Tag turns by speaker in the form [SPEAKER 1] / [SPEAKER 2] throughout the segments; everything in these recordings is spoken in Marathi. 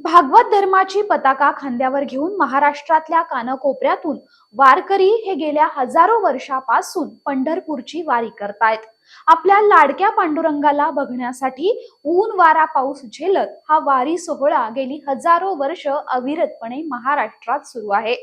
[SPEAKER 1] भागवत धर्माची पताका खांद्यावर घेऊन महाराष्ट्रातल्या कानकोपऱ्यातून वारकरी हे गेल्या हजारो वर्षापासून पंढरपूरची वारी करतायत. आपल्या लाडक्या पांडुरंगाला बघण्यासाठी ऊन वारा पाऊस झेलत हा वारी सोहळा गेली हजारो वर्ष अविरतपणे महाराष्ट्रात सुरू आहे.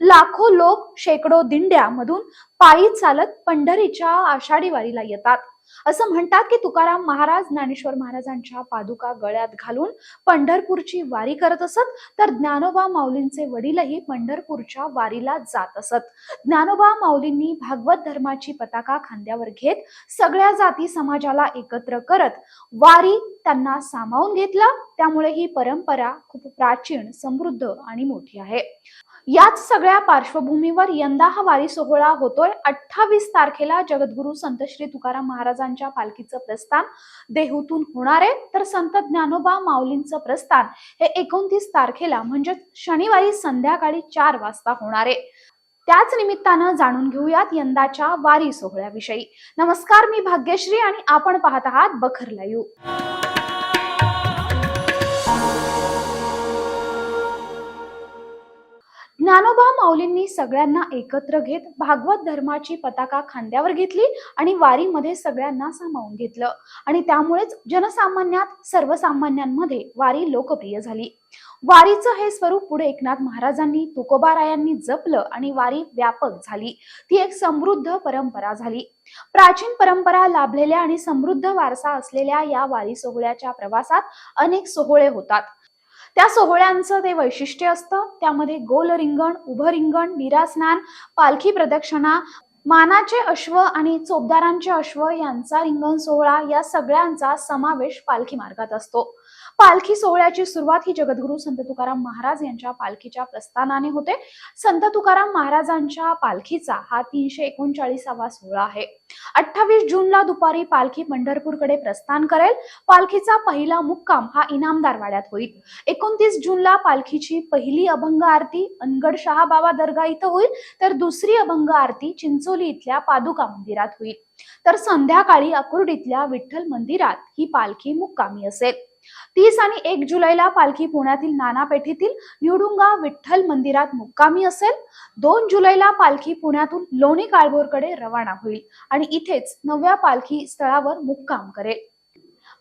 [SPEAKER 1] लाखो लोक शेकडो दिंड्या मधून पायी चालत पंढरीच्या आषाढी वारीला येतात. असं म्हणतात की तुकाराम महाराज ज्ञानेश्वर महाराजांच्या पादुका गळ्यात घालून पंढरपूरची वारी करत असत तर ज्ञानोबा माऊलींचे वडीलही पंढरपूरच्या वारीला जात असत. ज्ञानोबा माऊलींनी भागवत धर्माची पताका खांद्यावर घेत सगळ्या जाती समाजाला एकत्र करत वारी त्यांना सामावून घेतला. त्यामुळे ही परंपरा खूप प्राचीन समृद्ध आणि मोठी आहे. याच सगळ्या पार्श्वभूमीवर यंदा हा वारी सोहळा होतोय. अठ्ठावीस तारखेला जगद्गुरु संत श्री तुकाराम महाराजांच्या पालखीचं प्रस्थान देहूतून होणार आहे. तर संत ज्ञानोबा माऊलींचं प्रस्थान हे एकोणतीस तारखेला म्हणजे शनिवारी संध्याकाळी चार वाजता होणार आहे. त्याच निमित्तानं जाणून घेऊयात यंदाच्या वारी सोहळ्याविषयी. नमस्कार मी भाग्यश्री आणि आपण पाहत आहात बखर लाईव्ह. माऊलींनी सगळ्यांना एकत्र घेत भागवत धर्माची पताका खांद्यावर घेतली आणि वारीमध्ये सगळ्यांना सामावून घेतलं. आणि त्यामुळेच जनसामान्यात सर्वसामान्यांमध्ये वारी लोकप्रिय झाली. वारीचं हे स्वरूप पुढे एकनाथ महाराजांनी तुकोबारायांनी जपलं आणि वारी व्यापक झाली. ती एक समृद्ध परंपरा झाली. प्राचीन परंपरा लाभलेल्या आणि समृद्ध वारसा असलेल्या या वारी सोहळ्याच्या प्रवासात अनेक सोहळे होतात. त्या सोहळ्यांचं ते वैशिष्ट्य असतं. त्यामध्ये गोल रिंगण उभं रिंगण निरास्नान पालखी प्रदक्षिणा मानाचे अश्व आणि चोपदारांचे अश्व यांचा रिंगण सोहळा या सगळ्यांचा समावेश पालखी मार्गात असतो. पालखी सोहळ्याची सुरुवात ही जगद्गुरु संत तुकाराम महाराज यांच्या पालखीच्या प्रस्थानाने होते. संत तुकाराम महाराजांच्या पालखीचा हा तीनशे एकोणचाळीसावा सोहळा आहे. अठ्ठावीस जूनला दुपारी पालखी पंढरपूरकडे प्रस्थान करेल. पालखीचा पहिला मुक्काम हा इनामदार वाड्यात होईल. एकोणतीस जूनला पालखीची पहिली अभंग आरती अनगड शहा बाबा दर्गा इथं होईल. तर दुसरी अभंग आरती चिंचोली इथल्या पादुका मंदिरात होईल. तर संध्याकाळी अकुर्डीतल्या विठ्ठल मंदिरात ही पालखी मुक्कामी असेल. तीस आणि एक जुलैला पालखी पुण्यातील नाना पेठेतील निवडुंगा विठ्ठल मंदिरात मुक्कामी असेल. दोन जुलैला पालखी पुण्यातून लोणी काळभोरकडे रवाना होईल आणि इथेच नव्या पालखी स्थळावर मुक्काम करेल.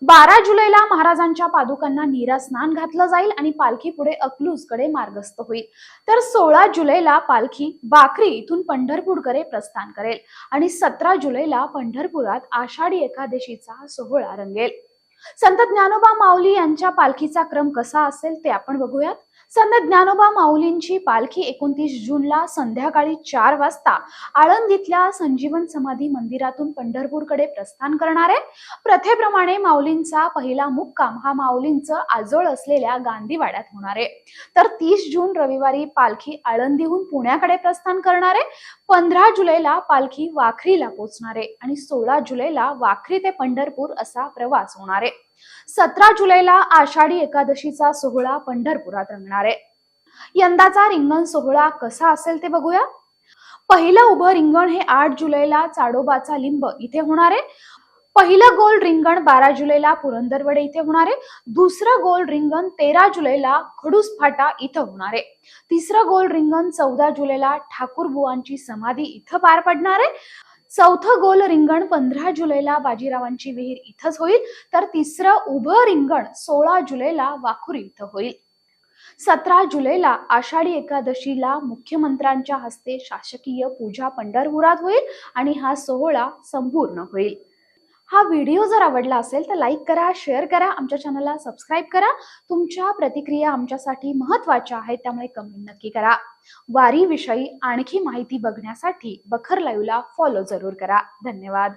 [SPEAKER 1] बारा जुलैला महाराजांच्या पादुकांना नीरा स्नान घातलं जाईल आणि पालखी पुढे अकलूजकडे मार्गस्थ होईल. तर सोळा जुलैला पालखी बाकरी इथून पंढरपूरकडे प्रस्थान करेल आणि सतरा जुलैला पंढरपुरात आषाढी एकादशीचा सोहळा रंगेल. संत ज्ञानोबा माऊली यांच्या पालखीचा क्रम कसा असेल ते आपण बघूयात. संत ज्ञानोबा माऊलींची पालखी एकोणतीस जूनला संध्याकाळी चार वाजता आळंदीतल्या संजीवन समाधी मंदिरातून पंढरपूरकडे प्रस्थान करणार आहे. प्रथेप्रमाणे माऊलींचा पहिला मुक्काम हा माऊलींचं आजोळ असलेल्या गांधीवाड्यात होणार आहे. तर तीस जून रविवारी पालखी आळंदीहून पुण्याकडे प्रस्थान करणार आहे. पंधरा जुलैला पालखी वाखरीला पोहोचणार आहे आणि सोळा जुलैला वाखरी ते पंढरपूर असा प्रवास होणार आहे. सतरा जुलैला आषाढी एकादशीचा सोहळा पंढरपुरात रंगणार आहे यंदाचा रिंगण सोहळा कसा असेल ते बघूया. पहिलं उभं रिंगण हे आठ जुलैला चाडोबाचा लिंब इथे होणार. आहे पहिलं गोल रिंगण बारा जुलैला पुरंदरवडे इथे होणार. आहे दुसरं गोल रिंगण तेरा जुलैला खडूस फाटा इथं होणार. आहे तिसरं गोल रिंगण चौदा जुलैला ठाकूर बुवांची समाधी इथं पार पडणार. आहे चौथं गोल रिंगण पंधरा जुलैला बाजीरावांची विहीर इथंच होईल. तर तिसरं उभं रिंगण सोळा जुलैला वाखुरी इथं होईल. सतरा जुलैला आषाढी एकादशीला मुख्यमंत्र्यांच्या हस्ते शासकीय पूजा पंढरपुरात होईल आणि हा सोहळा संपूर्ण होईल. हा व्हिडिओ जर आवडला असेल तर लाईक करा शेअर करा आमच्या चॅनलला सबस्क्राईब करा. तुमच्या प्रतिक्रिया आमच्यासाठी महत्त्वाच्या आहेत त्यामुळे कमेंट नक्की करा. वारीविषयी आणखी माहिती बघण्यासाठी बखर लाईव्हला फॉलो जरूर करा. धन्यवाद.